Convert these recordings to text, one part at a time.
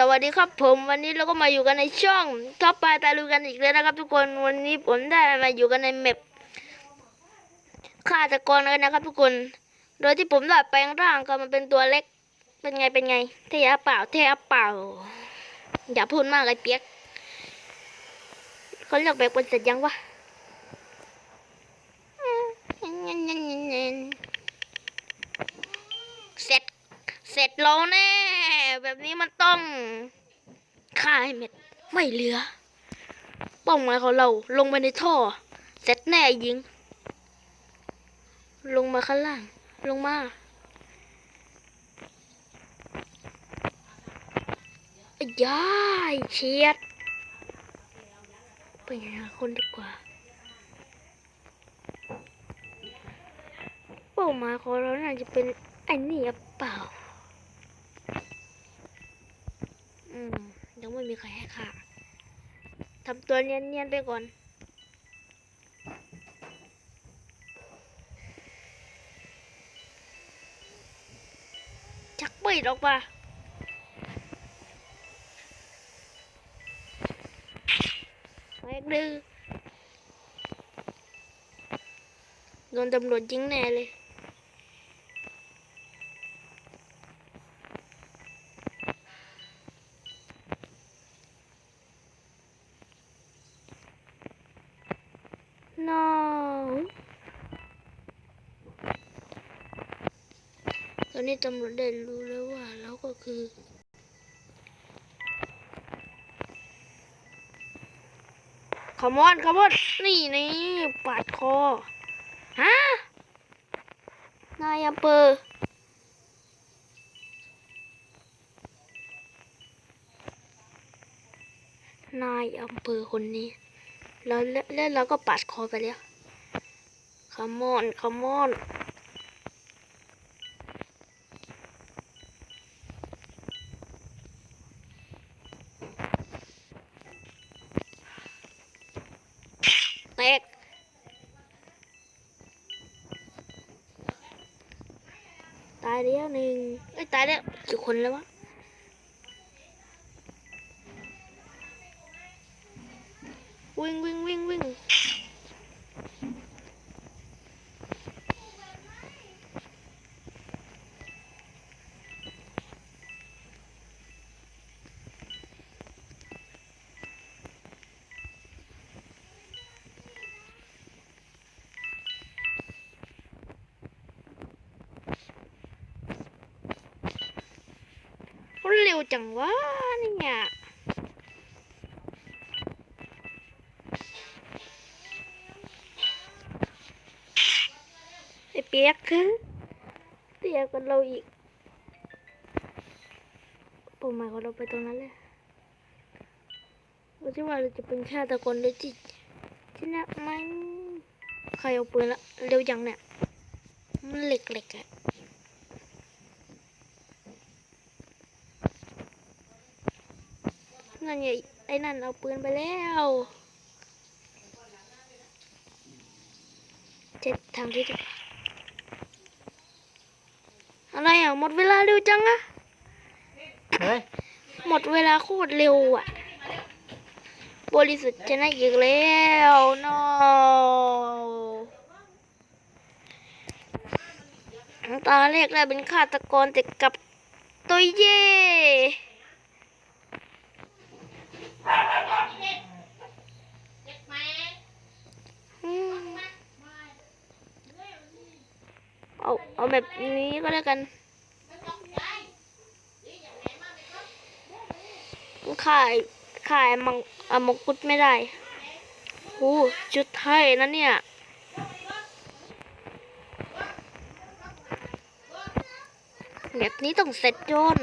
สวัสดีครับผมวันนี้เราก็มาอยู่กันในช่องท็อปปลาตาลูกันอีกแล้วนะครับ ทุกคนวันนี้ผมได้มาอยู่กันในแมปฆาตกรกันนะครับ ทุกคน โดยที่ผมได้แปลงร่างก็มันเป็นตัวเล็ก เป็นไงเป็นไงเท่อะเปล่าเท่อะเปล่า อย่าพูดมากเลยเปียกเขาเรียกแบบคนเสร็จยังวะเสร็จ เสร็จแล้วแน่ แบบนี้ มันต้องฆ่าให้เม็ดไม่เหลือ เป้าหมายของเราลงไปในท่อ เสร็จแน่ยิง ลงมาข้างล่าง ลงมาอ้ยายเชียด ไปหาคนดีกว่า เป้าหมายของเราน่าจะเป็นไอ้นี่อเปล่า อืม ยังไม่มี ใครให้ค่ะทำตัวเนียนๆไปก่อน ชักปืนออกมาแม็กดื้อโดนตำรวจยิงแน่เลย no ต อนนี้ตำรวจได้รู้แล้วว่าเราก็คือขมอนขมอนนี่นี่ปาดคอฮะนายอำเภอนายอำเภอคนนี้แล้วแล้วแล้วเราก็ปาดคอไปแล้วขมอนขมอนายแล้วหนึ่งเอ้ยตายแล้วกี่คนแล้ววะวิ่งวิ่งวิ่งวิ่ง วจังวะเนี่ยไอเปียกคือเตียกันเราอีกปุ่มหมายของเราไปตรงนั้นเลยว่าที่ว่าเราจะเป็นฆาตกรเลยจิที่น่ะมันใครเอาปืนละเร็วยังเนี่ยมันเหล็กเหล็กๆอะ นั่นไงไอ้นั่นเอาปืนไปแล้วเจ็ดทางที่ดีกว่าอะไรอะหมดเวลาเร็วจังอะเฮ้ยหมดเวลาโคตรเร็วอะ บริสุทธิ์ชนะอีกแล้วนอตาแรกได้เป็นฆาตกรแต่กลับตัวเย่อืม เอาเอาแบบนี้ก็แล้วกันขายขายมังอมกุฎไม่ได้โอ้ชุดไทยนะเนี่ยแบบนี้ต้องเสร็จโยน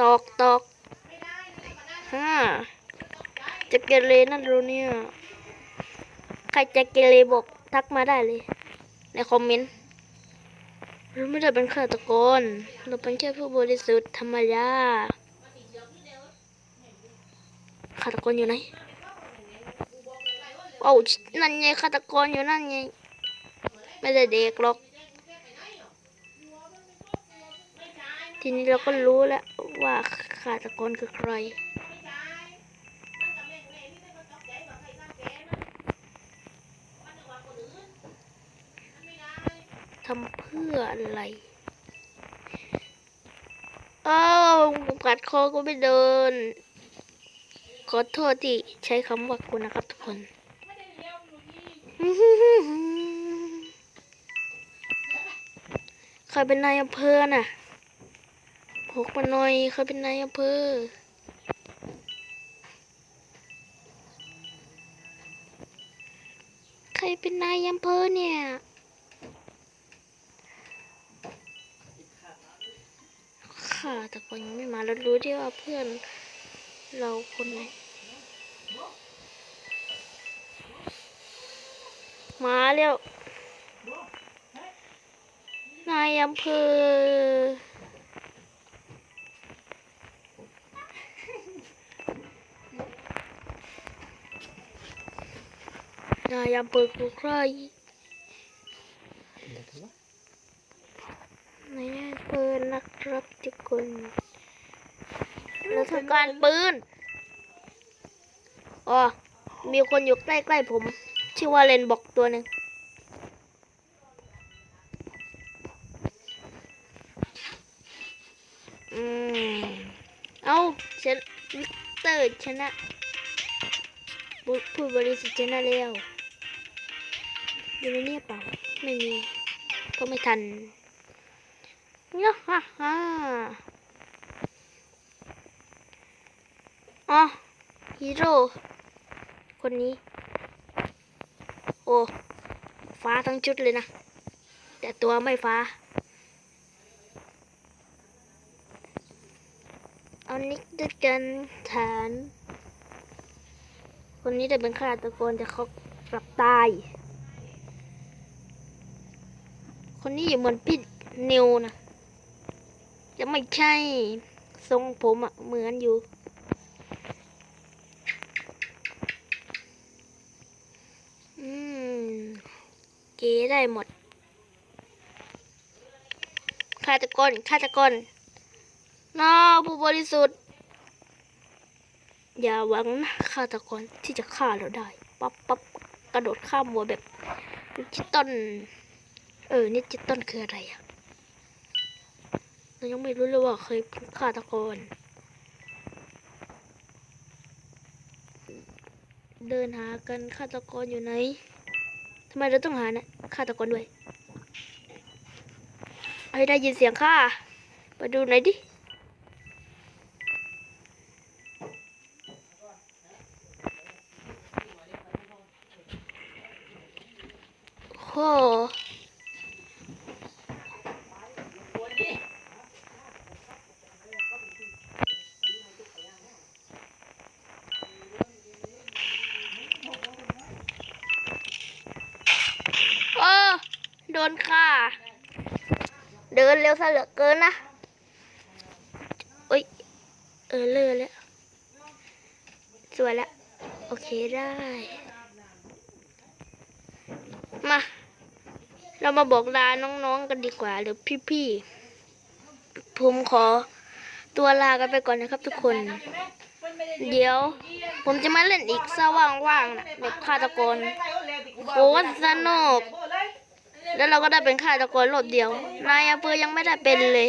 ตอกตอกฮ่า จะเกเรนั่นรู้เนี่ย ใครจะเกเรบอกทักมาได้เลย ในคอมเมนต์เราไม่ได้เป็นฆาตกรเราเป็นแค่ผู้บริสุทธิ์ธรรมดาฆาตกรอยู่ไหนโอ้านั่นไงฆาตกรอยู่นั่นไง ไม่ได้เด็กหรอก ทีนี้เราก็รู้แล้วว่าใคราตกรคือใคร ทำเพื่ออะไรอ้าวกัดคอก็ไม่เดิน ขอโทษที่ใช้คำว่าคุณนะครับทุกคนใครเป็นนายอำเภอน่ะพกมาหน่อยใครเป็นนายอำเภอใครเป็นนายอำเภอเนี่ย ค่ะ แต่คนยังไม่มาแล้วรู้ที่ว่าเพื่อนเราคนไหน มาแล้วนายอำเภอนายอำเภอคือใคร เดี๋ยวดูวะ นายอำเภอ นะครับทุกคนเราทำการปืนอ๋อมีคนอยู่ใกล้ๆผม ชื่อว่าเลนบอกตัวหนึ่งอืมเอาชนะมิสเตอร์ชนะบุผู้บริสุทธิ์ชนะแล้วอยู่ในนี้เปล่า ไม่มี ก็ไม่ทัน เนาะฮ่าฮ่าอ๋อฮีโร่คนนี้ โอ้ ฟ้าทั้งชุดเลยนะ แต่ตัวไม่ฟ้า เอานิกด้วยกันฐาน คนนี้จะเป็นฆาตกรแต่เขากลับตาย คนนี้อยู่เหมือนพี่นิวนะ จะไม่ใช่ทรงผมอะเหมือนอยู่ อืม เก๋ได้หมดฆาตกรฆาตกรน้าผู้บริสุทธิ์ อย่าหวังนะฆาตกรที่จะฆ่าเราได้ ปั๊บปั๊บกระโดดข้ามหัวแบบดิจิตอลเออดิจิตอลคืออะไรอะ เรายังไม่รู้เลยว่าเคยฆาตกร เดินหากันฆาตกรอยู่ไหนทำไมเราต้องหานะฆาตกรด้วยไอ้ได้ยินเสียงข้าไปดูหน่อยดิ โหโอ้โดนฆ่า เดินเร็วซะเหลือเกินนะโอ้ยเออเลอแล้วสวยแล้วโอเคได้ มา เรามาบอกลาน้องๆกันดีกว่าหรือพี่ๆผมขอตัวลากันไปก่อนนะครับทุกคน เดี๋ยว ผมจะมาเล่นอีกซะว่างๆนะแบบฆาตกรโคตรสนุก แล้วเราก็ได้เป็นฆาตกรรอบเดียว นายอำเภอยังไม่ได้เป็นเลย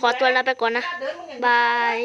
ขอตัวลาไปก่อนนะ บาย